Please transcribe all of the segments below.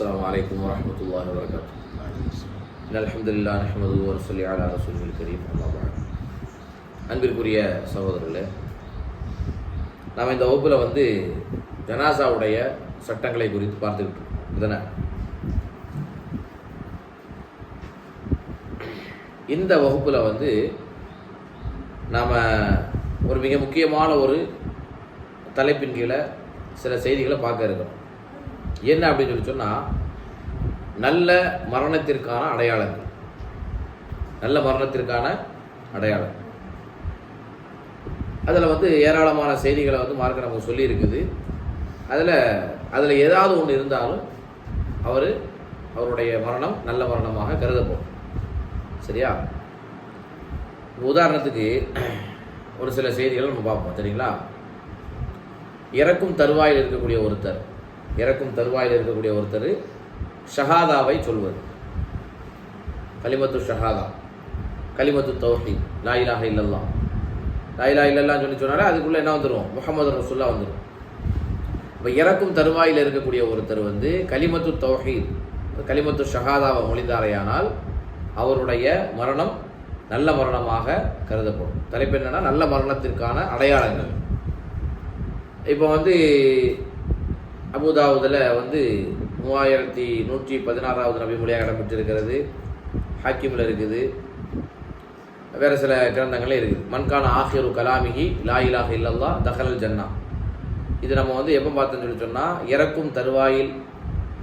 السلام عليكم ورحمة الله وبركاته إن الحمد لله نحمده ونصلي على رسوله الكريم أما بعد அன்பிற்குரிய சகோதரர்களே நாம் இந்த வகுப்பில் வந்து ஜனாசாவுடைய சட்டங்களை குறித்து பார்த்துக்கிட்டு இருக்கோம் இதனை இந்த வகுப்பில் வந்து நாம் ஒரு மிக முக்கியமான ஒரு தலைப்பின் கீழே சில செய்திகளை பார்க்க இருக்கிறோம் என்ன அப்படின்னு சொல்லி சொன்னால் நல்ல மரணத்திற்கான அடையாளங்கள். நல்ல மரணத்திற்கான அடையாளம் அதில் வந்து ஏராளமான செய்திகளை வந்து மார்க்க நமக்கு சொல்லியிருக்குது. அதில் அதில் ஏதாவது ஒன்று இருந்தாலும் அவர் அவருடைய மரணம் நல்ல மரணமாக கருதப்படும். சரியா? உதாரணத்துக்கு ஒரு சில செய்திகளை நம்ம பார்ப்போம் சரிங்களா? இறக்கும் தருவாயில் இருக்கக்கூடிய ஒருத்தர். இறக்கும் தருவாயில் இருக்கக்கூடிய ஒருத்தர் ஷஹாதாவை சொல்வது. கலிமத்து ஷஹாதா. கலிமத்து தௌஹி லாயிலாக இல்லல்லாம் லாயிலா இல்லல்லாம் சொல்லி சொன்னாலே அதுக்குள்ளே என்ன வந்துடும் முகமது ரசுல்லா வந்துடும் இப்போ இறக்கும் தருவாயில் இருக்கக்கூடிய ஒருத்தர் வந்து கலிமத்து தௌஹீத் கலிமத்து ஷஹாதாவை மொழிந்தாரையானால் அவருடைய மரணம் நல்ல மரணமாக கருதப்படும். தலைப்பு என்னென்னா நல்ல மரணத்திற்கான அடையாளங்கள். இப்போ வந்து அபுதாவுதில் வந்து மூவாயிரத்தி நூற்றி பதினாறாவது நபி மொழியாக இடம்பெற்றிருக்கிறது. ஹாக்கிமில் இருக்குது. வேறு சில கிரந்தங்களே இருக்குது. மண்கான ஆஹிரு கலாமிகி லாயிலாக இல்லல்லா தஹலல் ஜன்னா. இது நம்ம வந்து எப்போ பார்த்தோம்னு சொல்லி சொன்னால் இறக்கும் தருவாயில்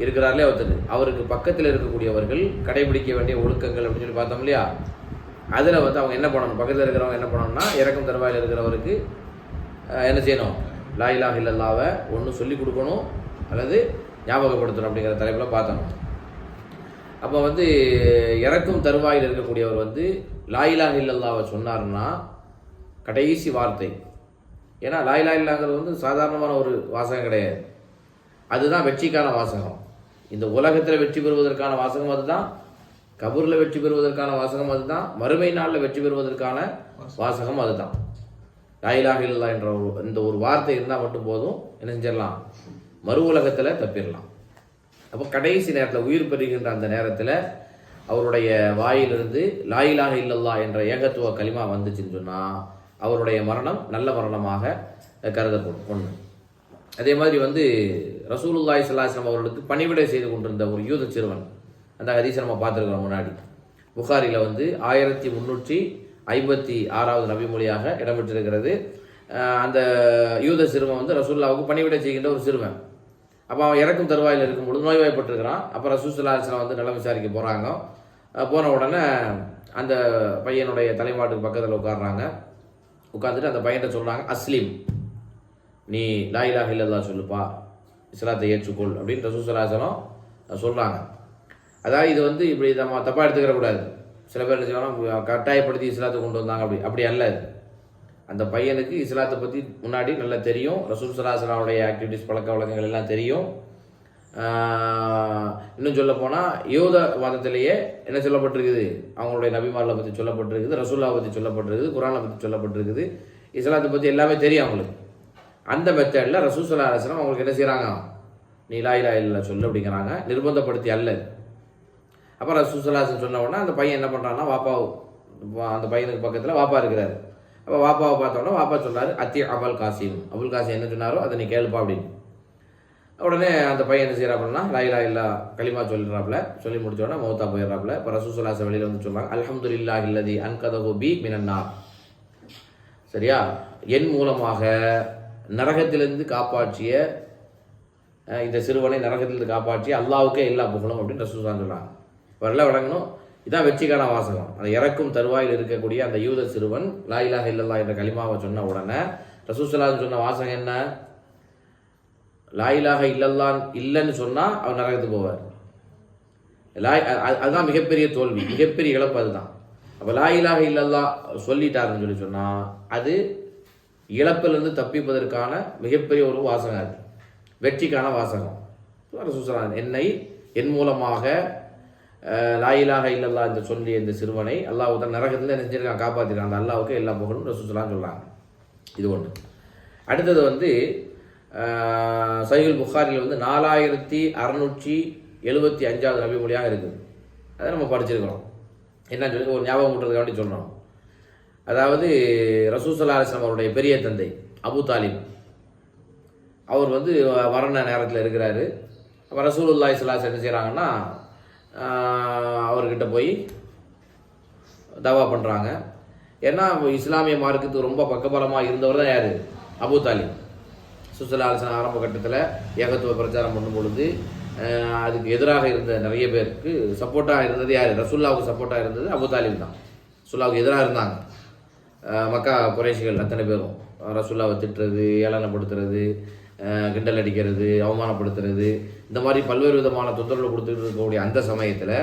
இருக்கிறார்களே ஒருத்தர். அவருக்கு பக்கத்தில் இருக்கக்கூடியவர்கள் கடைபிடிக்க வேண்டிய ஒழுக்கங்கள் அப்படின்னு சொல்லி பார்த்தோம் இல்லையா? அதில் வந்து அவங்க என்ன பண்ணணும்? பக்கத்தில் இருக்கிறவங்க என்ன பண்ணணும்னா இறக்கும் தருவாயில் இருக்கிறவருக்கு என்ன செய்யணும்? லாயிலாக இல்லல்லாவை ஒன்று சொல்லி கொடுக்கணும். அல்லது ஞாபகப்படுத்தணும் அப்படிங்கிற தலைப்பில் பார்த்தோம். அப்போ வந்து இறக்கும் தருவாயில் இருக்கக்கூடியவர் வந்து லா இல்லல்லாவை சொன்னார்னா கடைசி வார்த்தை. ஏன்னா லா இல்லாங்கிறது வந்து சாதாரணமான ஒரு வாசகம் கிடையாது. அதுதான் வெற்றிக்கான வாசகம். இந்த உலகத்தில் வெற்றி பெறுவதற்கான வாசகம் அதுதான். கபூரில் வெற்றி பெறுவதற்கான வாசகம் அதுதான். மறுமை நாளில் வெற்றி பெறுவதற்கான வாசகம் அதுதான். லாயிலாக இல்லா என்ற ஒரு இந்த ஒரு வார்த்தை இருந்தால் மட்டும் போதும். என்ன செஞ்சிடலாம்? மறு உலகத்தில் தப்பிடலாம். அப்போ கடைசி நேரத்தில் உயிர் பெறுகின்ற அந்த நேரத்தில் அவருடைய வாயிலிருந்து லாயிலாக இல்லல்லா என்ற ஏகத்துவ களிமா வந்துச்சுன்னு சொன்னால் அவருடைய மரணம் நல்ல மரணமாக கருதப்படும். ஒன்று அதே மாதிரி வந்து ரசூலுல்லாய் ஸல்லல்லாஹு அவர்களுக்கு பணிவிடை செய்து கொண்டிருந்த ஒரு யூத சிறுவன் அந்த ஹதீஸை நம்ம பார்த்துருக்கிறோம் முன்னாடி. புகாரியில் வந்து ஆயிரத்தி முந்நூற்றி ஐம்பத்தி ஆறாவது நபிமொழியாக இடம்பெற்றிருக்கிறது. அந்த யூத சிறுவன் வந்து ரசூல்லாவுக்கு பணிவிடை செய்கின்ற ஒரு சிறுவன். அப்போ அவன் இறக்கும் தருவாயில் இருக்கும்பொழுது நோய்வாய்ப்பட்டிருக்கிறான். அப்போ ரசூசுல்லாஸ்லாம் வந்து நலம் விசாரிக்க போகிறாங்க போன உடனே அந்த பையனுடைய தலைமாட்டுக்கு பக்கத்தில் உட்காடுறாங்க உட்காந்துட்டு அந்த பையன்கிட்ட சொல்கிறாங்க அஸ்லீம் நீ லா இலாஹ சொல்லுப்பா இஸ்லாத்தை ஏற்றுக்கொள் அப்படின்னு ரசூசலாசனம் சொல்கிறாங்க அதாவது இது வந்து இப்படி நம்ம தப்பாக எடுத்துக்கிற கூடாது சில பேர் என்ன செய்வாங்க கட்டாயப்படுத்தி இஸ்லாத்தை கொண்டு வந்தாங்க. அப்படி அப்படி அல்ல இது. அந்த பையனுக்கு இஸ்லாத்தை பற்றி முன்னாடி நல்லா தெரியும். ரசூல் சலாசலாவுடைய ஆக்டிவிட்டிஸ் பழக்க வழக்கங்கள் எல்லாம் தெரியும். இன்னும் சொல்ல போனால் யூத வாதத்திலேயே என்ன சொல்லப்பட்டிருக்குது? அவங்களுடைய நபிமாரில் பற்றி சொல்லப்பட்டிருக்குது ரசூல்லா பற்றி சொல்லப்பட்டிருக்குது குரானை பற்றி சொல்லப்பட்டிருக்குது. இஸ்லாத்தை பற்றி எல்லாமே தெரியும் அவங்களுக்கு. அந்த மெத்தடில் ரசூசல்லா அலுவலம் அவங்களுக்கு என்ன செய்கிறாங்க நீ லாயிலா இலா சொல்லு அப்படிங்கிறாங்க. நிர்பந்தப்படுத்தி அல்ல. அப்போ ரசூசல்லாசன் சொன்ன உடனே அந்த பையன் என்ன பண்ணுறான்னா வாப்பா அந்த பையனுக்கு பக்கத்தில் வாப்பா இருக்கிறாரு. அப்போ வாப்பாவை பார்த்தோன்னா வாப்பா சொன்னார் அத்தி அபுல் காசிம். அபுல் காசிம் என்ன சொன்னாரோ அதை நீ கேளுப்பா அப்படின்னு. உடனே அந்த பையன் என்ன செய்கிறாப்புன்னா லாயிலா இல்லா களிமா சொல்லிடுறாப்புல சொல்லி முடிச்சோடனே மௌத்தா போயிடுறாப்புல இப்போ ரசூசல்லாச வெளியில் வந்து சொல்லுவாங்க அலமது இல்லா இல்லதி அன்கதகு பி மினன்னா சரியா? என் மூலமாக நரகத்திலிருந்து காப்பாற்றிய இந்த சிறுவனை நரகத்திலிருந்து காப்பாற்றி அல்லாவுக்கே எல்லா புகழும் அப்படின்னு ரசூசான் சொல்கிறாங்க வரல வழங்கணும். இதான் வெற்றிக்கான வாசகம். அந்த இறக்கும் தருவாயில் இருக்கக்கூடிய அந்த யூத சிறுவன் லாயிலாக இல்லல்லா என்ற களிமாவை சொன்ன உடனே ரசூசலான்னு சொன்ன வாசகம் என்ன? லாயிலாக இல்லல்லான் இல்லைன்னு சொன்னால் அவர் நரகத்துக்கு போவார். லாய் அதுதான் மிகப்பெரிய தோல்வி. மிகப்பெரிய இழப்பு அதுதான். அப்போ லாயிலாக இல்லல்லா சொல்லிட்டாருன்னு சொல்லி சொன்னால் அது இழப்பிலிருந்து தப்பிப்பதற்கான மிகப்பெரிய ஒரு வாசகம் அது. வெற்றிக்கான வாசகம். ரசூசலான் என்னை என் மூலமாக லாயிலாக இல்லல்லா என்று சொல்லி இந்த சிறுவனை அல்லாஹ் தான் நரகத்தில் என்ன செஞ்சிருக்கான் காப்பாற்றிருக்கான் அந்த அல்லாவுக்கு எல்லா புகழும் ரசூசலாம் சொல்கிறாங்க இது ஒன்று அடுத்தது வந்து சைகுல் புகாரில் வந்து நாலாயிரத்தி அறநூற்றி எழுபத்தி அஞ்சாவது நபி மொழியாக இருக்குது. அதை நம்ம படிச்சிருக்கிறோம். என்ன சொல்லி ஒரு ஞாபகம் விட்டுறதுக்காக வேண்டி சொல்கிறோம் அதாவது ரசூசல்லா அலிஸ்லாம் அவருடைய பெரிய தந்தை அபு தாலிப். அவர் வந்து வரண நேரத்தில் இருக்கிறாரு. அப்போ ரசூலுல்லாஹி ஸல்லல்லாஹு என்ன செய்கிறாங்கன்னா அவர்கிட்ட போய் தவா பண்ணுறாங்க ஏன்னா இஸ்லாமிய மார்க்கத்துக்கு ரொம்ப பக்கபலமாக இருந்தவர் தான் யார்? அபு தாலிப். சுசலா ஆரம்ப கட்டத்தில் ஏகத்துவ பிரச்சாரம் பண்ணும் பொழுது அதுக்கு எதிராக இருந்த நிறைய பேருக்கு சப்போர்ட்டாக இருந்தது யார்? ரசுல்லாவுக்கு சப்போர்ட்டாக இருந்தது அபு தாலிப் தான். ரசுல்லாவுக்கு எதிராக இருந்தாங்க. மக்கா குறைஷிகள் அத்தனை பேரும். ரசுல்லாவை திட்டுறது ஏளனப்படுத்துறது கிண்டல் அடிக்கிறது அவமானப்படுத்துறது இந்த மாதிரி பல்வேறு விதமான தொந்தரவு கொடுத்துட்டு இருக்கக்கூடிய அந்த சமயத்தில்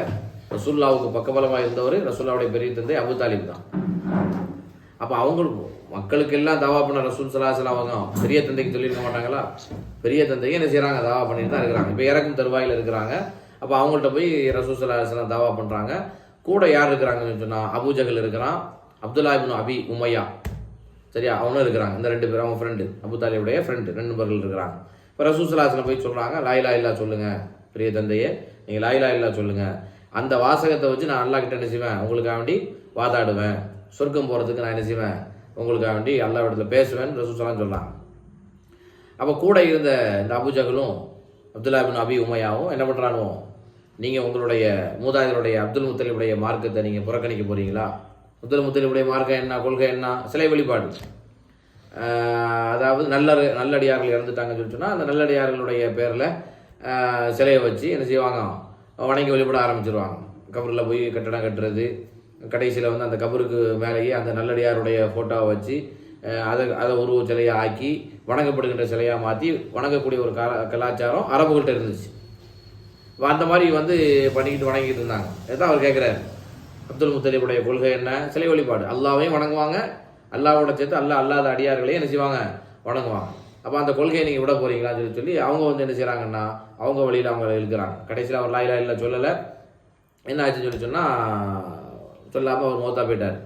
ரசுல்லாவுக்கு பக்கபலமாக இருந்தவர் ரசுல்லாவுடைய பெரிய தந்தை அபு தாலிப் தான். அப்போ அவங்களுக்கு மக்களுக்கு எல்லாம் தவா பண்ண ரசூல் சலாசலாம் அவங்க பெரிய தந்தைக்கு சொல்லியிருக்க மாட்டாங்களா? பெரிய தந்தைக்கு என்ன செய்கிறாங்க தவா பண்ணிட்டு தான் இருக்கிறாங்க. இப்போ இறக்கும் தருவாயில் இருக்கிறாங்க. அப்போ அவங்கள்ட்ட போய் ரசூல் சலாசலாம் தவா பண்ணுறாங்க கூட யார் இருக்கிறாங்கன்னு சொன்னால் அபூஜகல் இருக்கிறான் அப்துல்லா இப்னு அபி உமையா. சரியா? அவனும் இருக்கிறாங்க. இந்த ரெண்டு பேரும் அவன் ஃப்ரெண்டு அபு தாலிபுடைய ஃப்ரெண்டு ரெண்டு பேர்கள் இருக்கிறாங்க. இப்போ ரசூசலாசில் போய் சொல்கிறாங்க லாயிலா இல்லா சொல்லுங்க பெரிய தந்தையே நீங்கள் லாயிலா இல்லா சொல்லுங்க. அந்த வாசகத்தை வச்சு நான் அல்லா கிட்ட என்ன செய்வேன்? உங்களுக்காக வேண்டி வாதாடுவேன். சொர்க்கம் போகிறதுக்கு நான் என்ன செய்வேன்? உங்களுக்காக வேண்டி எல்லா இடத்துல பேசுவேன் ரசூல் சொல்லலாம் சொல்கிறாங்க அப்போ கூட இருந்த இந்த அபுஜகலும் அப்துல்லா பின் அபி உமையாவும் என்ன பண்ணுறானுவோம் நீங்கள் உங்களுடைய மூதாதையருடைய அப்துல் முத்தலிபுடைய மார்க்கத்தை நீங்கள் புறக்கணிக்க போகிறீங்களா அப்துல் முத்தலிபுடைய மார்க்கம் என்ன கொள்கை என்ன சிலை வழிபாடு. அதாவது நல்ல நல்லடியார்கள் இறந்துட்டாங்கன்னு சொல்லி சொன்னால் அந்த நல்லடியார்களுடைய பேரில் சிலையை வச்சு என்ன செய்வாங்க? வணங்கி வழிபட ஆரம்பிச்சிருவாங்க. கபரில் போய் கட்டடம் கட்டுறது கடைசியில் வந்து அந்த கபருக்கு மேலேயே அந்த நல்லடியாருடைய ஃபோட்டோவை வச்சு அதை அதை உருவ சிலையை ஆக்கி வணங்கப்படுகின்ற சிலையாக மாற்றி வணங்கக்கூடிய ஒரு கலா கலாச்சாரம் அரபுகள்கிட்ட இருந்துச்சு. இப்போ அந்த மாதிரி வந்து பண்ணிக்கிட்டு வணங்கிட்டு இருந்தாங்க. இதுதான் அவர் கேட்குறாரு அப்துல் முத்தலீபுடைய கொள்கை என்ன? சிலை வழிபாடு. அல்லாவையும் வணங்குவாங்க அல்லாவோட சேர்த்து அல்லா அல்லாத அடியார்களையும் என்ன செய்வாங்க? வணங்குவாங்க. அப்போ அந்த கொள்கையை நீங்கள் விட போகிறீங்களான்னு சொல்லி சொல்லி அவங்க வந்து என்ன செய்கிறாங்கன்னா அவங்க வழியில் அவங்க இருக்கிறாங்க. கடைசியில் அவர் லாயிலா இல்லை சொல்லலை. என்ன ஆச்சுன்னு சொல்லி சொன்னால் சொல்லாமல் அவர் மௌத்தா போயிட்டார்.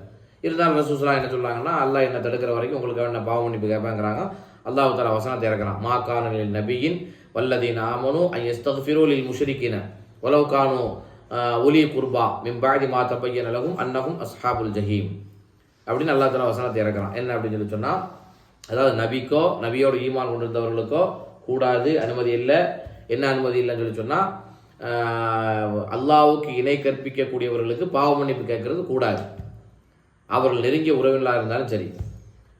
இருந்தாலும் ரசூசலா என்ன சொல்கிறாங்கன்னா அல்லாஹ் என்ன தடுக்கிற வரைக்கும் உங்களுக்கு என்ன பாவம் மன்னிப்பு கேட்பேங்கிறாங்க. அல்லாஹ் தலா வசனத்தை இறக்குறான். மா கானலில் நபியின் வல்லதீன் ஆமனு ஐ எஸ்தஃபிரோலில் முஷரிக்கின வலவு கானு ஒலி குர்பா மிம்பாதி மா தபையன் லகும் அன்னகும் அஸ்ஹாபுல் ஜஹீம். அப்படின்னு அல்லா தலா வசனத்தை இறக்குறான். என்ன அப்படின்னு சொல்லி சொன்னால் அதாவது நபிக்கோ நபியோட ஈமான் கொண்டிருந்தவர்களுக்கோ கூடாது அனுமதி இல்லை. என்ன அனுமதி இல்லைன்னு சொல்லி சொன்னால் அல்லாவுக்கு இணை கற்பிக்கக்கூடியவர்களுக்கு பாவ மன்னிப்பு கேட்கறது கூடாது. அவர்கள் நெருங்கிய உறவினராக இருந்தாலும் சரி.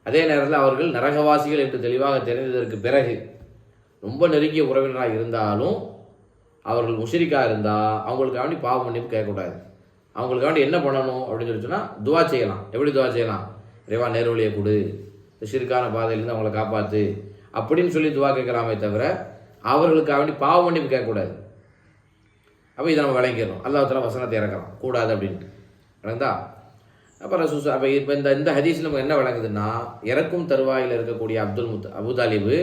அதே நேரத்தில் அவர்கள் நரகவாசிகள் என்று தெளிவாக தெரிந்ததற்கு பிறகு ரொம்ப நெருங்கிய உறவினராக இருந்தாலும் அவர்கள் முஷரிக்காக இருந்தால் அவங்களுக்காக வேண்டி பாவ மன்னிப்பு கேட்கக்கூடாது. அவங்களுக்காக வேண்டி என்ன பண்ணணும் அப்படின்னு சொல்லி சொன்னால் துவா செய்யலாம். எப்படி துவா செய்யலாம்? இறைவா நேர்வழியை கொடு. சிறுக்கான பாதையிலேருந்து அவங்கள காப்பாற்று அப்படின்னு சொல்லி துவா கேட்கலாமே தவிர அவர்களுக்காக வேண்டி பாவ மன்னிப்பு கேட்கக்கூடாது. அப்போ இதை நம்ம விளங்கிடணும். அல்லாஹ் வசனத்தை இறக்கலாம். கூடாது அப்படின்ட்டு விளங்குதா? அப்போ ரசூஸ் அப்போ இப்போ இந்த இந்த ஹதீஸ் நமக்கு என்ன விளங்குதுன்னா இறக்கும் தருவாயில் இருக்கக்கூடிய அப்துல் முத் அபுதாலிபு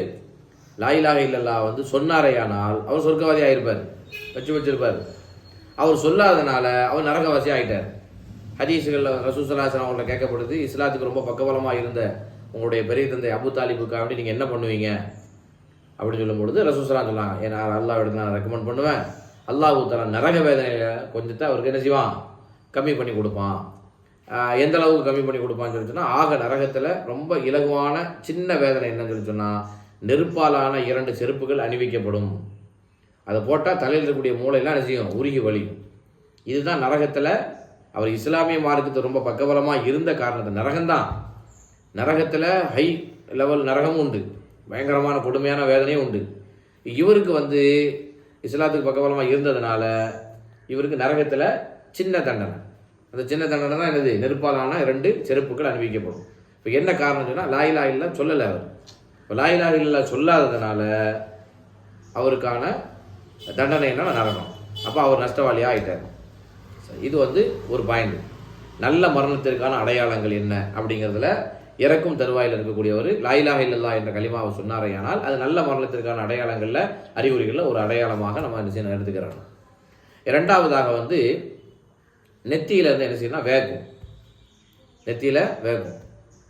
லாயிலாக இல்லல்லா வந்து சொன்னாரையானால் அவர் சொர்க்கவாதி ஆயிருப்பார் வச்சு வச்சிருப்பார். அவர் சொல்லாதனால அவர் நரகவாசி ஆகிட்டார் ஹதீஸுகளில் ரசூசலாசன் அவங்கள கேட்கப்படுது இஸ்லாத்துக்கு ரொம்ப பக்கபலமாக இருந்த உங்களுடைய பெரிய தந்தை அபு தாலிபுக்காக அப்படி நீங்கள் என்ன பண்ணுவீங்க? அப்படின்னு சொல்லும்பொழுது பொழுது சொல்லலாம் ஏன்னா அல்லாஹ் இடத்துல நான் ரெக்கமெண்ட் பண்ணுவேன். அல்லாஹ் தலா நரக வேதனையை கொஞ்சத்தை அவருக்கு என்ன செய்வான்? கம்மி பண்ணி கொடுப்பான். எந்த அளவுக்கு கம்மி பண்ணி கொடுப்பான்னு சொல்லி சொன்னால் ஆக நரகத்தில் ரொம்ப இலகுவான சின்ன வேதனை என்னன்னு சொல்லி சொன்னால் நெருப்பாலான இரண்டு செருப்புகள் அணிவிக்கப்படும். அதை போட்டால் தலையில் இருக்கக்கூடிய மூளையெல்லாம் செய்யும்? உருகி வலியும் இதுதான் நரகத்தில் அவர் இஸ்லாமிய மார்க்கத்தை ரொம்ப பக்கபலமாக இருந்த காரணத்தை நரகம்தான். நரகத்தில் ஹை லெவல் நரகமும் உண்டு. பயங்கரமான கொடுமையான வேதனையும் உண்டு. இவருக்கு வந்து இஸ்லாத்துக்கு பக்கபலமாக இருந்ததுனால இவருக்கு நரகத்தில் சின்ன தண்டனை. அந்த சின்ன தண்டனை தான் என்னது? நெருப்பாலான ரெண்டு செருப்புகள் அனுபவிக்கப்படும் இப்போ என்ன காரணம் சொன்னால் லாயிலா இல்லா சொல்லலை அவர். இப்போ லாயிலா இல்லா சொல்லாததுனால அவருக்கான தண்டனை நரகம். அப்போ அவர் நஷ்டவாளியாக ஆகிட்டார் இது வந்து ஒரு பாயிண்ட் நல்ல மரணத்திற்கான அடையாளங்கள் என்ன அப்படிங்கிறதுல இறக்கும் தருவாயில் இருக்கக்கூடியவர் லாயிலாக இல்லல்லா என்ற கலிமாவை சொன்னாரையானால் அது நல்ல மரணத்திற்கான அடையாளங்களில் அறிகுறிகளில் ஒரு அடையாளமாக நம்ம என்ன செய்யணும் எடுத்துக்கிறோம் இரண்டாவதாக வந்து நெத்தியில இருந்து என்ன செய்யணும் வேகும். நெத்தியில வேகும்.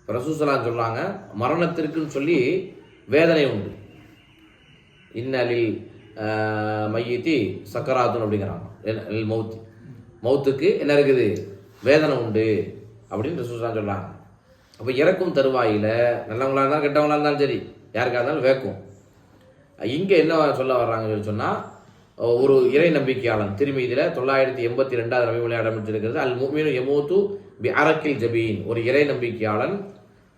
இப்ப சொல்கிறாங்க மரணத்திற்குன்னு சொல்லி வேதனை உண்டு. இன்னலில் மையத்தி சக்கராத்துன் அப்படிங்கிறாங்க. எல்- மௌத் மௌத்துக்கு என்ன இருக்குது? வேதனை உண்டு அப்படின்னு ரசூலுல்லாஹ் சொல்கிறாங்க அப்போ இறக்கும் தருவாயில் நல்லவங்களாக இருந்தாலும் கெட்டவங்களாக இருந்தாலும் சரி யாருக்காக இருந்தாலும் வேக்கும். இங்கே என்ன சொல்ல வர்றாங்கன்னு சொல்லி சொன்னால் ஒரு இறை நம்பிக்கையாளன் திரும்பி இதில் தொள்ளாயிரத்தி எண்பத்தி ரெண்டாவது நபிமொழி ஆரம்பிச்சிருக்கிறது. அல் முக்மீனு எமோத்து பி அரக்கில் ஜபீன். ஒரு இறை நம்பிக்கையாளன்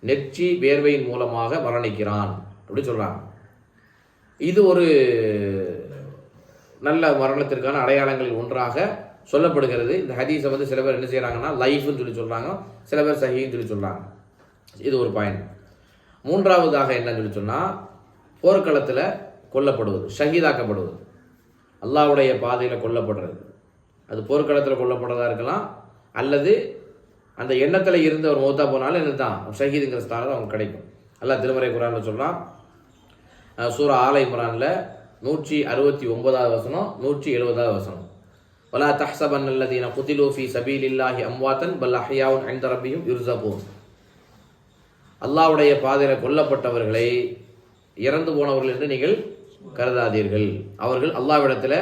நெற்றி வேர்வையின் மூலமாக மரணிக்கிறான் அப்படின்னு சொல்கிறாங்க இது ஒரு நல்ல மரணத்திற்கான அடையாளங்களில் ஒன்றாக சொல்லப்படுகிறது. இந்த ஹதீஸை வந்து சில பேர் என்ன செய்கிறாங்கன்னா லைஃப்னு சொல்லி சொல்கிறாங்க சில பேர் சஹின்னு சொல்லி சொல்கிறாங்க இது ஒரு பாயிண்ட். மூன்றாவதாக என்னன்னு சொல்லி சொன்னால் போர்க்களத்தில் கொல்லப்படுவது ஷஹீதாக்கப்படுவது. அல்லாவுடைய பாதையில் கொல்லப்படுறது. அது போர்க்களத்தில் கொல்லப்படுறதா இருக்கலாம் அல்லது அந்த எண்ணத்தில் இருந்த ஒரு மௌத்தா போனாலும் என்ன தான் ஷஹீதுங்கிற ஸ்தானம் அவங்களுக்கு கிடைக்கும். அல்லா திருமறை குரானில் சொல்கிறான் சூர சூரா ஆலை குரானில் நூற்றி அறுபத்தி ஒன்பதாவது வசனம் நூற்றி எழுபதாவது வசனம். வலா தஹ்சபன் அல்லதீன குதிலு ஃபி சபீலில்லாஹி அம்வாத்தன் பல் அஹ்யாவுன் ஐந்த ரப்பியும் யுர்சபூன் அல்லாஹ்வுடைய பாதையில் கொல்லப்பட்டவர்களை இறந்து போனவர்கள் என்று நீங்கள் கருதாதீர்கள். அவர்கள் அல்லாவிடத்தில்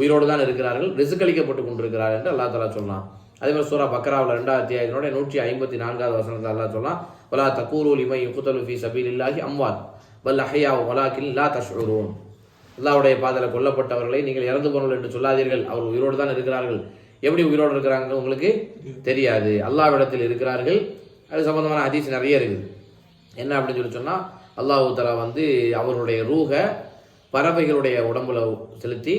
உயிரோடு தான் இருக்கிறார்கள் ரிசுக்களிக்கப்பட்டு கொண்டிருக்கிறார்கள் என்று அல்லாஹ் தலா சொல்லலாம் அதே மாதிரி சூரா பக்ராவில் ரெண்டாயிரத்தி ஐநூறு நூற்றி ஐம்பத்தி நான்காவது வசனத்தை அல்லா சொல்லலாம் வலா தக்கூரூல் இமை யுகுதலு ஃபி சபீலில்லாஹி அம்வாத் பல் அஹ்யாவு வலாக்கில் லா தஷ்ரூன் அல்லாவுடைய பாதையில் கொல்லப்பட்டவர்களை நீங்கள் இறந்து போனவர்கள் என்று சொல்லாதீர்கள். அவர் உயிரோடு தான் இருக்கிறார்கள். எப்படி உயிரோடு இருக்கிறாங்க உங்களுக்கு தெரியாது. அல்லாவிடத்தில் இருக்கிறார்கள். அது சம்மந்தமான ஹதீஸ் நிறைய இருக்குது. என்ன அப்படின்னு சொல்லி சொன்னால் அல்லாஹ் தலா வந்து அவருடைய ரூக பறவைகளுடைய உடம்புல செலுத்தி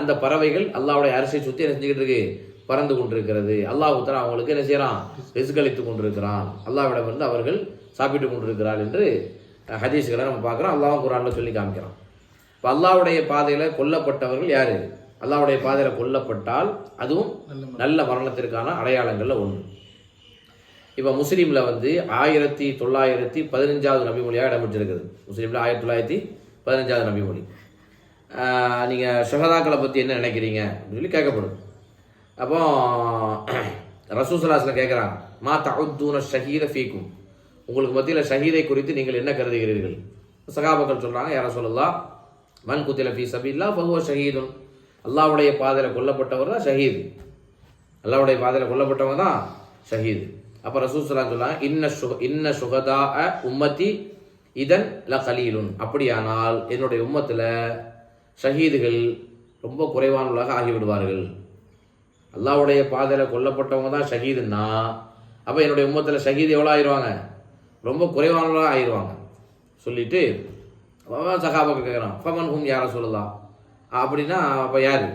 அந்த பறவைகள் அல்லாவுடைய அரிசியை சுற்றி என்ன செஞ்சுக்கிட்டு இருக்கு? பறந்து கொண்டிருக்கிறது. அல்லாஹ் தலா அவங்களுக்கு என்ன செய்கிறான் ரிஸ்களித்து கொண்டிருக்கிறான். அல்லாவிடம் இருந்து அவர்கள் சாப்பிட்டு கொண்டிருக்கிறார் என்று ஹதீஸ்களை நம்ம பார்க்குறோம். அல்லாஹும் குரானில் சொல்லி காமிக்கிறான். இப்போ அல்லாஹ்வுடைய பாதையில் கொல்லப்பட்டவர்கள் யாரு? அல்லாஹ்வுடைய பாதையில் கொல்லப்பட்டால் அதுவும் நல்ல மரணத்திற்கான அடையாளங்களில் ஒன்று இப்போ முஸ்லீமில் வந்து ஆயிரத்தி தொள்ளாயிரத்தி பதினஞ்சாவது நபிமொழியாக இடம்பெற்றிருக்குது. முஸ்லீமில் ஆயிரத்தி தொள்ளாயிரத்தி பதினஞ்சாவது நபிமொழி. நீங்கள் ஷஹதாக்களை பற்றி என்ன நினைக்கிறீங்க? அப்படின்னு சொல்லி கேட்கப்படும். அப்போ ரசூசலாஸில் கேட்குறாங்க மா தவுத்தூன ஷஹீத ஃபீக்கும். உங்களுக்கு மத்தியில் ஷஹீதை குறித்து நீங்கள் என்ன கருதுகிறீர்கள்? சகாபக்கள் சொல்கிறாங்க யார சொல்லலாம் மன் குத்தில ஃபீ சபீல்லா பகுவ ஷஹீதுன் பாதையில் கொல்லப்பட்டவர் தான் ஷஹீது. அல்லாவுடைய பாதையில் கொல்லப்பட்டவங்க தான் ஷஹீது. அப்போ ரசூசலாம் சொல்லாங்க இன்ன சுக இன்ன சுகதா உம்மத்தி இதன் ல கலீலுன் அப்படியானால் என்னுடைய உம்மத்தில் ஷஹீதுகள் ரொம்ப குறைவானவர்களாக ஆகிவிடுவார்கள். அல்லாஹ்வுடைய பாதையில் கொல்லப்பட்டவங்க தான் ஷஹீதுன்னா அப்போ என்னுடைய உம்மத்தில் ஷஹீது எவ்வளோ ஆயிடுவாங்க ரொம்ப குறைவானவர்களாக ஆயிடுவாங்க சொல்லிட்டு சகாபாக்கு கேட்குறான் ஃபமன் ஹும் யாரை சொல்லலாம் அப்படின்னா அப்போ யார்?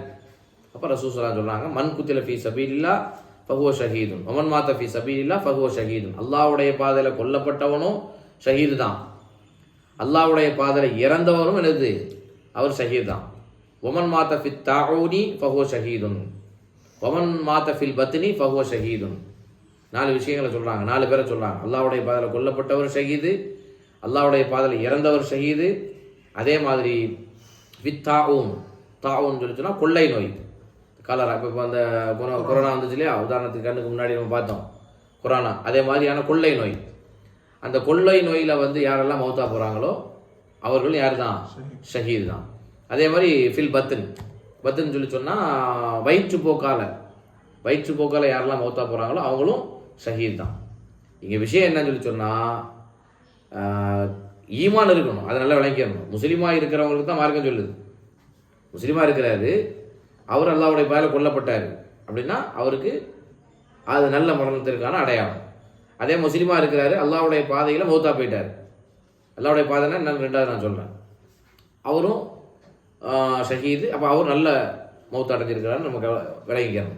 அப்போ ரசூசலாம் சொல்கிறாங்க மண் குத்தில ஃபீ சபீலில்லா ஃபஹுவ ஷஹீதுன். ஒமன் மாத்த ஃபீ சபீலில்லா ஃபஹுவ ஷஹீதுன். அல்லாவுடைய பாதையில் கொல்லப்பட்டவனும் ஷஹீது தான். அல்லாவுடைய பாதையில் இறந்தவரும் என்னது? அவர் ஷஹீத் தான். ஒமன் மாத்த ஃபி தாஊனி ஃபஹுவ ஷஹீதுன். ஒமன் மாத்த ஃபில் பத்னி ஃபஹுவ ஷஹீதுன். நாலு விஷயங்களை சொல்கிறாங்க நாலு பேரை சொல்கிறாங்க அல்லாவுடைய பாதையில் கொல்லப்பட்டவர் ஷஹீது அல்லாவுடைய பாதையில் இறந்தவர் ஷஹீது அதே மாதிரி வித் தாவும் தாவுன்னு சொல்லி சொன்னால் கொள்ளை நோய். காலரா இப்போ இப்போ அந்த கொரோனா கொரோனா வந்துச்சு இல்லையா? உதாரணத்துக்கு கண்ணுக்கு முன்னாடி நம்ம பார்த்தோம். கொரோனா அதே மாதிரியான கொள்ளை நோய். அந்த கொள்ளை நோயில் வந்து யாரெல்லாம் மௌத்தா போகிறாங்களோ அவர்கள் யார் தான் ஷஹீது தான். அதே மாதிரி ஃபில் பத்துன் பத்துன்னு சொல்லி சொன்னால் வயிற்றுப்போக்கால வயிற்றுப்போக்கால் யாரெல்லாம் மௌத்தா போகிறாங்களோ அவங்களும் ஷஹீத் தான். இங்கே விஷயம் என்னன்னு சொல்லி சொன்னால் ஈமான் இருக்கணும். அதை நல்லா விளங்கிக்கணும். முஸ்லீமாக இருக்கிறவங்களுக்கு தான் மார்க்கம் சொல்லுது. முஸ்லீமாக இருக்கிறாரு. அவர் அல்லாவுடைய பாதையில் கொல்லப்பட்டார். அப்படின்னா அவருக்கு அது நல்ல மரணத்திற்கான அடையாளம். அதே முஸ்லீமாக இருக்கிறாரு. அல்லாவுடைய பாதையில் மௌத்தா போயிட்டார். அல்லாவுடைய பாதைன்னா நான் ரெண்டாவது நான் சொல்கிறேன் அவரும் ஷஹீது. அப்போ அவர் நல்ல மௌத்த அடைஞ்சிருக்கிறாரு நம்ம விளங்கிக்கணும்.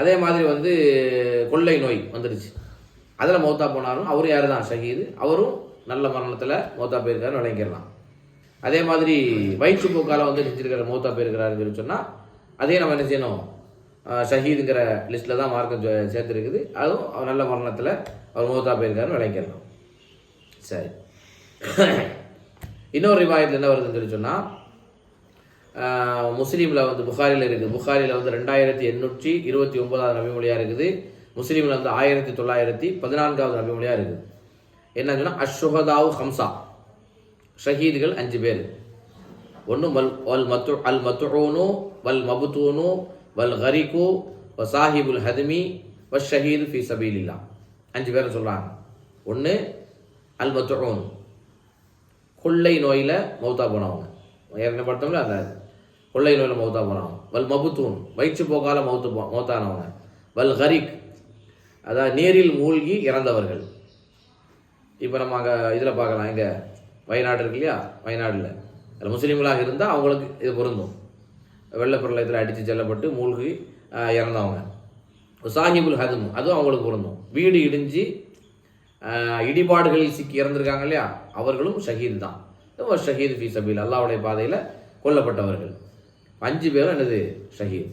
அதே மாதிரி வந்து கொள்ளை நோய் வந்துடுச்சு அதில் மௌத்தா போனாலும் அவரும் யார் தான் ஷஹீது. அவரும் நல்ல மரணத்தில் மௌத்தா போயிருக்காருன்னு விளங்கிடலாம் அதே மாதிரி வயிற்றுப்போக்கால வந்து செஞ்சிருக்கிற மௌத்தா போயிருக்கிறாருன்னு சொல்லி சொன்னால் அதையும் நம்ம என்ன செய்யணும்? ஷஹீதுங்கிற லிஸ்ட்டில் தான் மார்க்கம் சே- சேர்த்துருக்குது. அதுவும் அவர் நல்ல மரணத்தில் அவர் மௌத்தா போயிருக்காருன்னு விளங்கிடலாம் சரி. இன்னொரு ரிவாயத்தில் என்ன வருதுன்னு சொல்லி சொன்னால் முஸ்லீமில் வந்து புகாரில் இருக்குது. புகாரில் வந்து ரெண்டாயிரத்தி எண்ணூற்றி இருபத்தி ஒன்பதாவது நபிமொழியாக இருக்குது. முஸ்லீமில் வந்து ஆயிரத்தி தொள்ளாயிரத்தி பதினான்காவது நபிமொழியாக இருக்குது. என்ன சொன்னால் அஷ்ஷுஹதாவு ஹம்சா. ஷஹீதுகள் அஞ்சு பேர். ஒன்று மல் வல் மத்து அல் மத்துனு வல் மபுத்தூனு வல் ஹரிகு வ சாஹிபுல் ஹதுமி வ ஷஹீது ஃபி சபீலில்லா அஞ்சு பேரை சொல்கிறாங்க ஒன்று அல் மத்துனு கொள்ளை நோயில் மௌத்தா போனவங்க. ஏற்கனவே பார்த்தோம்ல அந்த கொள்ளை நோயில் மௌத்தா போனவங்க. வல் மபுத்தூன் வயிற்று போக்கால மௌத்து போ மௌத்தானவங்க. வல் ஹரிக் அதாவது நீரில் மூழ்கி இறந்தவர்கள். இப்போ நம்ம அங்கே இதில் பார்க்கலாம். இங்கே வயநாடு இருக்கு இல்லையா? வயநாடில். அதில் முஸ்லீம்களாக இருந்தால் அவங்களுக்கு இது பொருந்தும். வெள்ளப்பிரளயத்தில் அடித்து செல்லப்பட்டு மூழ்கி இறந்தவங்க. சாஹிபுல் ஹதும் அதுவும் அவங்களுக்கு பொருந்தும். வீடு இடிஞ்சு இடிபாடுகளில் சிக்கி இறந்துருக்காங்க இல்லையா? அவர்களும் ஷஹீத் தான். ஷஹீத் ஃபி சபீல் அல்லாவுடைய பாதையில் கொல்லப்பட்டவர்கள். அஞ்சு பேரும் என்னது? ஷஹீத்.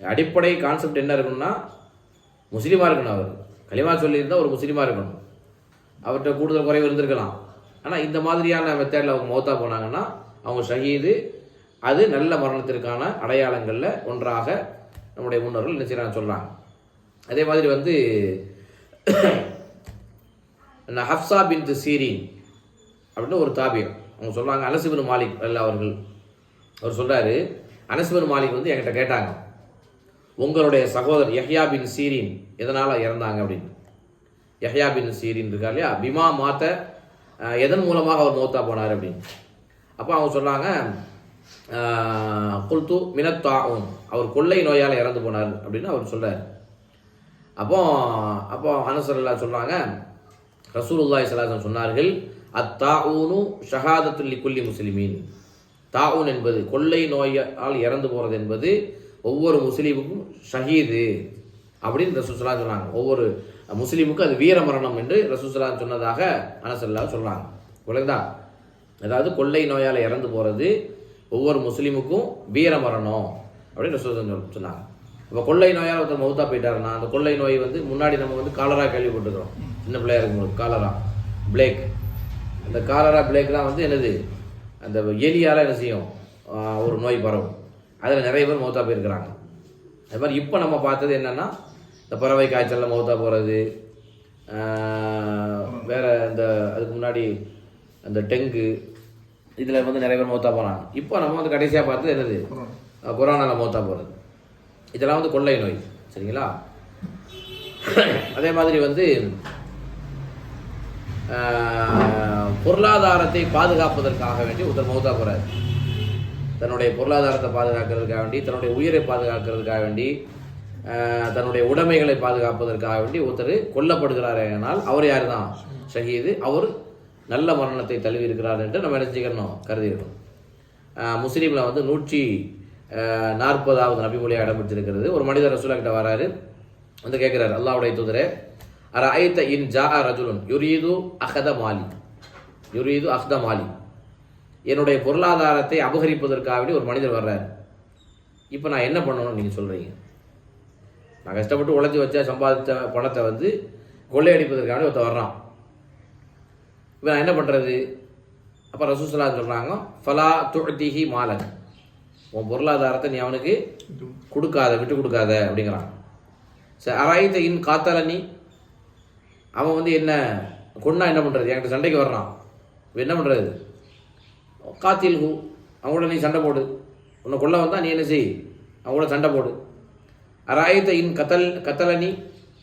அடிப்படை கான்செப்ட் என்ன இருக்கணும்னா முஸ்லீமாக இருக்கணும் அவர். களிமா சொல்லியிருந்தால் ஒரு முஸ்லீமாக இருக்கணும். அவர்கிட்ட கூடுதல் குறைவு இருந்திருக்கலாம். ஆனால் இந்த மாதிரியான மெத்தேடில் அவங்க மௌத்தா போனாங்கன்னா அவங்க ஷஹீது அது நல்ல மரணத்திற்கான அடையாளங்களில் ஒன்றாக நம்முடைய முன்னோர்கள் என்ன செய்யறாங்க சொல்கிறாங்க அதே மாதிரி வந்து இந்த ஹப்சா பின் சீரின் அப்படின்னு ஒரு தாபியம். அவங்க சொல்கிறாங்க அனசிபின் மாலிக் அல்ல அவர்கள். அவர் சொல்கிறாரு அனசிபின் மாலிக் வந்து என்கிட்ட கேட்டாங்க உங்களுடைய சகோதரர் யஹ்யா பின் சீரின் எதனால் இறந்தாங்க அப்படின்னு. யஹ்யா பின் சீரின் இருக்கார் இல்லையா? பிமா மாத்த எதன் மூலமாக அவர் மௌத்தா போனார் அப்படின்னு? அப்போ அவங்க சொன்னாங்க குல்து மினத்தாவும் அவர் கொள்ளை நோயால் இறந்து போனார் அப்படின்னு அவர் சொல்கிறார் அப்போ அப்போ அனசரல்லா சொல்கிறாங்க ரசூலுல்லாய் ஸல்லல்லாஹு சொன்னார்கள் அத்தாஊனு ஷஹாதத்துல் குல்லி முஸ்லிமீன். தாவுன் என்பது கொள்ளை நோயால் இறந்து போகிறது என்பது ஒவ்வொரு முஸ்லீமுக்கும் ஷஹீது அப்படின்னு ரசூசலா சொன்னாங்க. ஒவ்வொரு முஸ்லீமுக்கும் அது வீர மரணம் என்று ரசூசலான் சொன்னதாக அனசல்லா சொல்கிறாங்க விளங்குதா அதாவது கொள்ளை நோயால் இறந்து போகிறது ஒவ்வொரு முஸ்லீமுக்கும் வீர மரணம் அப்படின்னு ரசூசன் சொன்னாங்க. இப்போ கொள்ளை நோயால் ஒருத்தர் மௌத்தா போயிட்டாருன்னா அந்த கொள்ளை நோய் வந்து முன்னாடி நம்ம வந்து காலரா கேள்விப்பட்டுக்கிறோம் சின்ன பிள்ளையா இருக்கும்போது காலரா பிளேக் அந்த காலரா பிளேக்லாம் வந்து என்னது? அந்த எலியால் என்ன செய்யும்? ஒரு நோய் பரவும். அதில் நிறைய பேர் மௌத்தா போயிருக்கிறாங்க. அது மாதிரி இப்போ நம்ம பார்த்தது என்னென்னா இந்த பறவை காய்ச்சலில் மௌத்தா போகிறது வேற இந்த அதுக்கு முன்னாடி அந்த டெங்கு இதில் வந்து நிறைய பேர் மௌத்தா போனாங்க இப்போ நம்ம வந்து கடைசியாக பார்த்தது என்னது? அஹ் கொரோனால மௌத்தா போகிறது இதெல்லாம் வந்து கொள்ளை நோய் சரிங்களா? அதே மாதிரி வந்து பொருளாதாரத்தை பாதுகாப்பதற்காக வேண்டி ஒருத்தர் மௌத்தா போறாரு. தன்னுடைய பொருளாதாரத்தை பாதுகாக்கிறதுக்காக வேண்டி தன்னுடைய உயிரை பாதுகாக்கிறதுக்காக வேண்டி தன்னுடைய உடைமைகளை பாதுகாப்பதற்காக வேண்டி ஒருத்தர் என்னால் அவர் யார் தான் ஷஹீது. அவர் நல்ல மரணத்தை தழுவி இருக்கிறார் என்று நம்ம நினைச்சுக்கணும் கருதிருக்கணும் முஸ்லீமில் வந்து நூற்றி நாற்பதாவது நபிமொழியாக பிடிச்சிருக்கிறது ஒரு மனிதர் ரசூலா கிட்ட வராரு. வந்து கேட்குறாரு அல்லாவுடைய தூதரே அர ஐத்த இன் ஜா ரஜுலுன் யுரீது அஹத மாலி. யுரீது அஹ்த மாலி. என்னுடைய பொருளாதாரத்தை அபகரிப்பதற்காக வேண்டி ஒரு மனிதர் வர்றார். இப்போ நான் என்ன பண்ணணும்னு நீங்கள் சொல்கிறீங்க நான் கஷ்டப்பட்டு உழைச்சி வச்ச சம்பாதிச்ச பணத்தை வந்து கொள்ளையடிப்பதற்கான வேண்டி ஒருத்தன் வர்றான். இப்போ நான் என்ன பண்ணுறது அப்போ ரசூசலா சொல்கிறாங்க ஃபலா துழ்திஹி மாலன். உன் பொருளாதாரத்தை நீ அவனுக்கு கொடுக்காத விட்டு கொடுக்காத அப்படிங்கிறான். சரி அராயித்த இன் காத்தலனி? அவன் வந்து என்ன கொண்டா என்ன பண்ணுறது என்கிட்ட சண்டைக்கு வர்றான். என்ன பண்ணுறது காத்தில் ஹூ அவங்களோட நீ சண்டை போடு. உன்னை கொள்ள வந்தால் நீ என்ன செய்? அவங்களோட சண்டை போடு. அராயத்த இன் கத்தல் கத்தலனி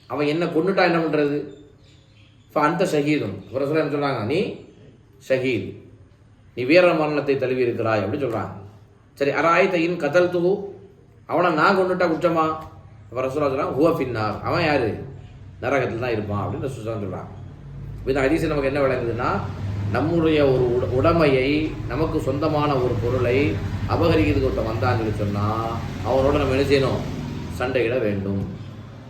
அவன் என்ன கொண்டுட்டா என்ன பண்ணுறது இப்போ அந்த ஷஹீதும் ஒரு சில என்ன சொல்கிறாங்க நீ ஷஹீத் நீ வீர மரணத்தை தழுவி இருக்கிறாய் அப்படின்னு சொல்கிறாங்க சரி அராயத்த இன் கத்தல் தூ அவனை நான் கொண்டுட்டா குற்றமா? அப்போ ரசூலா சொல்கிறான் ஹுவ ஃபின்னார் அவன் யார்? நரகத்தில் தான் இருப்பான் அப்படின்னு ரசூலா சொல்கிறான் இந்த ஹதீஸ் நமக்கு என்ன விளங்குதுன்னா நம்முடைய ஒரு உட உடமையை நமக்கு சொந்தமான ஒரு பொருளை அபகரிக்கிறதுக்கு ஒருத்தன் வந்தான்னு சொல்லி சொன்னால் அவனோட நம்ம என்ன செய்யணும்? சண்டையிட வேண்டும்.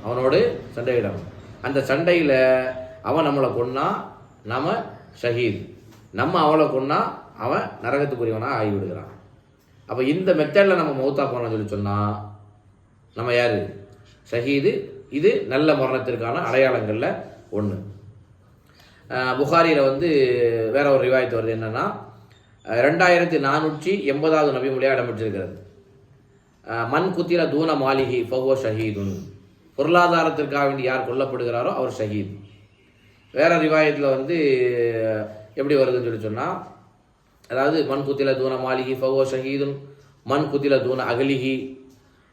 அவனோடு சண்டையிடணும். அந்த சண்டையில் அவன் நம்மளை கொன்னா நம்ம ஷஹீத். நம்ம அவளை கொன்னா அவன் நரகத்துக்குரியவனாக ஆகிவிடுகிறான். அப்போ இந்த மெத்தடில் நம்ம மௌத்தா போனோம்னு சொல்லி சொன்னால் நம்ம யார்? ஷஹீது. இது நல்ல மரணத்திற்கான அடையாளங்களில் ஒன்று புகாரியில் வந்து வேற ஒரு ரிவாயத்து வருது என்னென்னா ரெண்டாயிரத்தி நானூற்றி எண்பதாவது நபிமொழியாக இடம்பெற்றிருக்கிறது மண் குத்திர தூன மாளிகி ஃபவோ ஷஹீதுன். பொருளாதாரத்திற்காக வேண்டி யார் கொல்லப்படுகிறாரோ அவர் ஷஹீத். வேற ரிவாயத்தில் வந்து எப்படி வருதுன்னு சொல்லி சொன்னால் அதாவது மண் குத்தில தூன மாளிகி ஃபவோ ஷஹீதுன் மண் குத்தில தூன அகலிஹி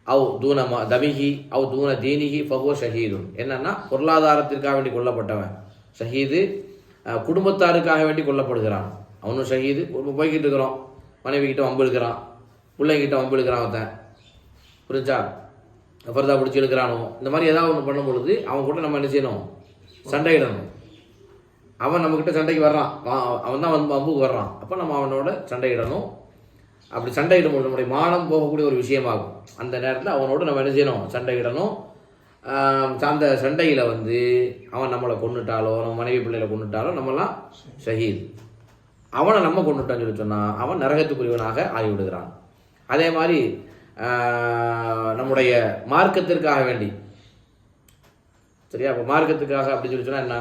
அவ் தூன ம தமிஹி அவ் தூன தீனிகி ஃபவோ ஷஹீதுன். என்னன்னா பொருளாதாரத்திற்காக வேண்டி கொல்லப்பட்டவன் ஷஹீது குடும்பத்தாருக்காக வேண்டி கொல்லப்படுகிறான். அவனும் ஷஹீது போய்கிட்டு இருக்கிறோம். மனைவி கிட்ட வம்பு இழுக்கிறான் பிள்ளைங்கிட்ட வம்பு இழுக்கிறான் ஒருத்தன். புரிஞ்சா? ஃபர்தா பிடிச்சி இழுக்கிறானோ? இந்த மாதிரி ஏதாவது ஒன்று பண்ணும் பொழுது அவன் கூட நம்ம என்ன செய்யணும்? சண்டையிடணும். அவன் நம்மக்கிட்ட சண்டைக்கு வர்றான். அவன் தான் வந்து அம்புக்கு வர்றான். அப்போ நம்ம அவனோட சண்டையிடணும். அப்படி சண்டையிடும் பொழுது நம்முடைய மானம் போகக்கூடிய ஒரு விஷயமாகும். அந்த நேரத்தில் அவனோட நம்ம என்ன செய்யணும்? சண்டையிடணும். அந்த சண்டையில் வந்து அவன் நம்மளை கொண்டுட்டாலோ நம்ம மனைவி பிள்ளைகளை கொண்டுட்டாலோ நம்மலாம் ஷஹீத். அவனை நம்ம கொண்டுட்டான்னு சொல்லி சொன்னால் அவன் நரகத்துக்குரியவனாக ஆகிவிடுகிறான். அதே மாதிரி நம்முடைய மார்க்கத்திற்காக வேண்டி. சரியா? அப்போ மார்க்கத்துக்காக அப்படின்னு சொல்லி சொன்னால் என்ன?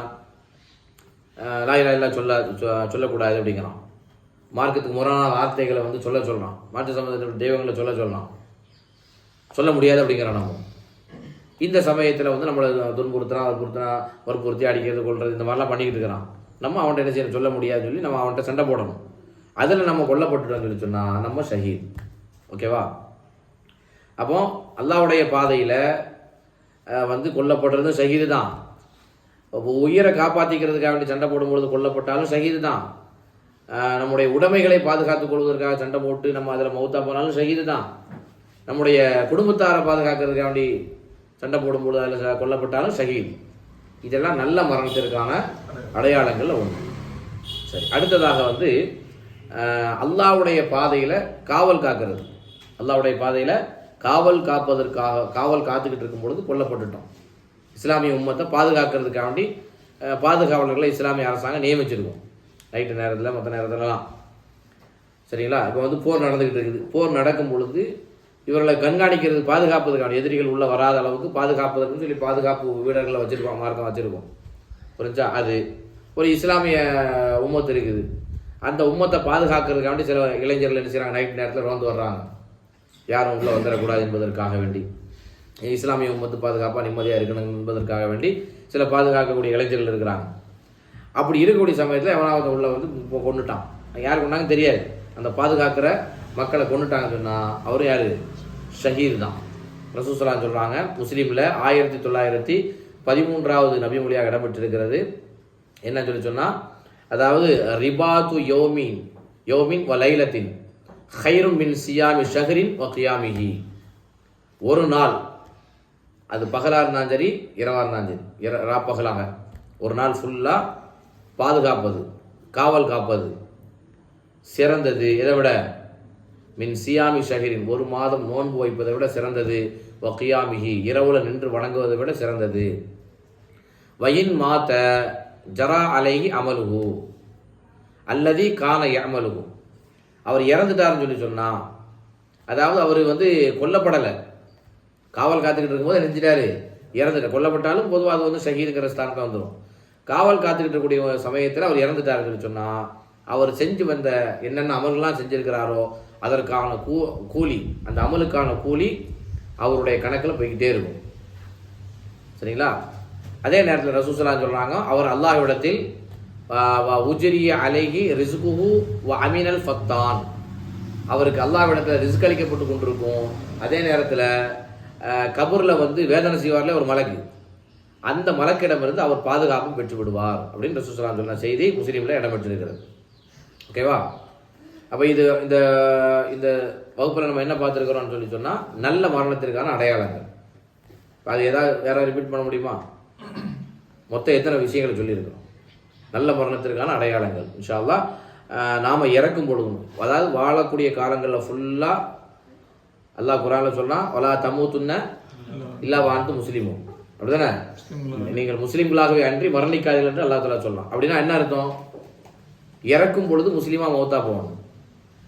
ஆஹ், இல்லா சொல்ல சொல்லக்கூடாது அப்படிங்கிறான். மார்க்கத்துக்கு முரணான வார்த்தைகளை வந்து சொல்ல சொல்கிறான் மாற்று சம்பந்தப்பட்ட தெய்வங்களை சொல்ல சொல்லலாம் சொல்ல முடியாது அப்படிங்கிறான் நம்ம. இந்த சமயத்தில் வந்து நம்மளை துன்புறுத்துறான் வற்புறுத்துனா வற்புறுத்தி அடிக்கிறது கொள்வது இந்த மாதிரிலாம் பண்ணிக்கிட்டு இருக்கிறான். நம்ம அவன்கிட்ட என்ன செய்யணும்? சொல்ல முடியாதுன்னு சொல்லி நம்ம அவன்கிட்ட சண்டை போடணும். அதில் நம்ம கொல்லப்பட்டுட்டோம்னு சொல்லி சொன்னால் நம்ம ஷஹீத். ஓகேவா? அப்போ அல்லாஹ்வுடைய பாதையில் வந்து கொல்லப்படுறதும் ஷஹீது தான் அப்போ உயிரை காப்பாற்றிக்கிறதுக்காக வேண்டி சண்டை போடும்பொழுது கொல்லப்பட்டாலும் ஷஹீது தான் நம்முடைய உடைமைகளை பாதுகாத்துக் கொள்வதற்காக சண்டை போட்டு நம்ம அதில் மௌத்தா போனாலும் ஷஹீது தான் நம்முடைய குடும்பத்தாரை பாதுகாக்கிறதுக்காக வேண்டி சண்டை போடும்பொழுது அதில் கொல்லப்பட்டாலும் ஷஹீத் இதெல்லாம் நல்ல மரணத்திற்கான அடையாளங்கள் ஒன்று சரி அடுத்ததாக வந்து அல்லாவுடைய அல்லாஹ்வுடைய பாதையில் காவல் காக்கிறது. அல்லாவுடைய பாதையில் காவல் காப்பதற்காக காவல் காத்துக்கிட்டு இருக்கும் பொழுது கொல்லப்பட்டுட்டோம். இஸ்லாமிய உம்மத்தை பாதுகாக்கிறதுக்காக வேண்டி பாதுகாவலர்களை இஸ்லாமிய அரசாங்கம் நியமிச்சிருக்கோம். நைட்டு நேரத்தில் மற்ற நேரத்துலலாம். சரிங்களா? இப்போ வந்து போர் நடந்துக்கிட்டு இருக்குது. போர் நடக்கும் பொழுது இவர்களை கண்காணிக்கிறது பாதுகாப்பதுக்கான எதிரிகள் உள்ளே வராத அளவுக்கு பாதுகாப்பதற்குன்னு சொல்லி பாதுகாப்பு வீரர்களை வச்சுருக்கோம் மார்க்கம் வச்சுருக்கோம். புரிஞ்சா? அது ஒரு இஸ்லாமிய உம்மத்து இருக்குது. அந்த உம்மத்தை பாதுகாக்கிறதுக்காண்டி சில இளைஞர்கள் என்ன செய்கிறாங்க நைட் நேரத்தில் ரோந்து வர்றாங்க. யாரும் உள்ளே வந்துடக்கூடாது என்பதற்காக வேண்டி. இஸ்லாமிய உம்மத்து பாதுகாப்பாக நிம்மதியாக இருக்கணும் என்பதற்காக வேண்டி சில பாதுகாக்கக்கூடிய இளைஞர்கள் இருக்கிறாங்க. அப்படி இருக்கக்கூடிய சமயத்தில் எவனாவது உள்ள வந்து இப்போ கொண்டுட்டான் யார் கொண்டாங்க தெரியாது. அந்த பாதுகாக்கிற மக்களை கொண்டுட்டாங்கன்னு சொன்னால் அவர் யார்? ஷஹீர் தான். ரசூசலாம் சொல்கிறாங்க முஸ்லீமில் ஆயிரத்தி தொள்ளாயிரத்தி பதிமூன்றாவது நபிமொழியாக இடம்பெற்றிருக்கிறது. என்ன சொல்லி சொன்னால் அதாவது ரிபாத்து யோமின் யோமின் வ லைலத்தின். ஹைரும் மின் சியாமி ஷஹரின் வ ஒரு நாள் அது பகலாக இருந்தாலும் சரி இரவாக இருந்தாலும் சரி இர ரா ஒரு நாள் ஃபுல்லாக பாதுகாப்பது காவல் காப்பது. சிறந்தது எதை விட? மின் சியாமி ஷஹரின் ஒரு மாதம் நோன்பு வைப்பதை விட சிறந்தது. வக்கியாமிகி இரவுல நின்று வணங்குவதை விட சிறந்தது. வயின் மாத்த ஜரா அலைஹி அமலுகு அல்லதி கான அமலுகு அவர் இறந்துட்டாருன்னு சொல்லி சொன்னான் அதாவது அவர் வந்து கொல்லப்படலை. காவல் காத்துக்கிட்டு இருக்கும்போது நினைச்சிட்டாரு இறந்துட்டார். கொல்லப்பட்டாலும் பொதுவாக அது வந்து ஷஹீதுங்கிற ஸ்தானத்தை வந்துடும் காவல் காத்துக்கிட்டு இருக்கக்கூடிய சமயத்தில் அவர் இறந்துட்டாருன்னு சொல்லி சொன்னால் அவர் செஞ்சு வந்த என்னென்ன அமல்கள்லாம் செஞ்சுருக்கிறாரோ அதற்கான கூ கூலி அந்த அமலுக்கான கூலி அவருடைய கணக்கில் போய்கிட்டே இருக்கும். சரிங்களா? அதே நேரத்தில் ரசூசலாம் சொல்கிறாங்க அவர் அல்லாஹ் இடத்தில் உஜரிய அலைகி ரிசுகுஹு வ அமீனல் ஃபத்தான். அவருக்கு அல்லாவிடத்தில் ரிஸ்க் அளிக்கப்பட்டு கொண்டிருக்கும். அதே நேரத்தில் கபூரில் வந்து வேதனை செய்வார்ல ஒரு மலக்கு. அந்த மலக்கிடமிருந்து அவர் பாதுகாப்பும் பெற்று விடுவார் அப்படின்னு ரசூசலாம் சொன்ன செய்தி முஸ்லீமில் இடம்பெற்றிருக்கிறது. ஓகேவா அப்போ இது இந்த இந்த வகுப்பில் நம்ம என்ன பார்த்துருக்குறோம்னு சொல்லி சொன்னால் நல்ல மரணத்திற்கான அடையாளங்கள். அது ஏதாவது வேற ரிப்பீட் பண்ண முடியுமா? மொத்தம் எத்தனை விஷயங்களை சொல்லியிருக்கிறோம்? நல்ல மரணத்திற்கான அடையாளங்கள் இன்ஷா அல்லாஹ் ஆஹ் நாம இறக்கும் பொழுதும் அதாவது வாழக்கூடிய காலங்களில் ஃபுல்லாக அல்லாஹ் குரானில் சொன்னா வலா தமூத்துன்ன இல்லா வாழ்ந்து முஸ்லீமும் அப்படிதானே? நீங்கள் முஸ்லீம்களாகவே அன்றி மரணிக்காதீர்கள் என்று அல்லாஹ் தலா சொல்லலாம் அப்படின்னா என்ன அர்த்தம்? இறக்கும் பொழுது முஸ்லீமா மௌத்தா போகணும்.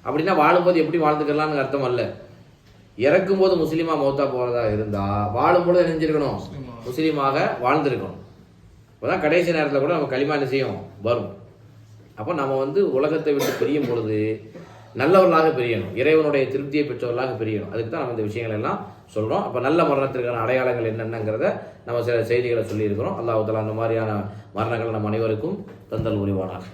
அப்படின்னா வாழும்போது எப்படி வாழ்ந்துக்கலாம்னு அர்த்தம் அல்ல. இறக்கும் போது முஸ்லீமா மௌத்தா போறதா இருந்தா வாழும் பொழுது என்ன செஞ்சிருக்கணும்? முஸ்லீமாக வாழ்ந்திருக்கணும். அப்பதான் கடைசி நேரத்தில் கூட நம்ம களிமா செய்யும் வரும். அப்போ நம்ம வந்து உலகத்தை விட்டு பிரியும் பொழுது நல்லவர்களாக பிரியணும். இறைவனுடைய திருப்தியை பெற்றவர்களாக பிரியணும். அதுக்கு தான் நம்ம இந்த விஷயங்கள் எல்லாம் சொல்கிறோம் அப்போ நல்ல மரணத்திற்கான அடையாளங்கள் என்னென்னங்கிறத நம்ம சில செய்திகளை சொல்லியிருக்கிறோம். அல்லாஹ் அந்த மாதிரியான மரணங்கள் நம் அனைவருக்கும் தந்தல் உரிவானாக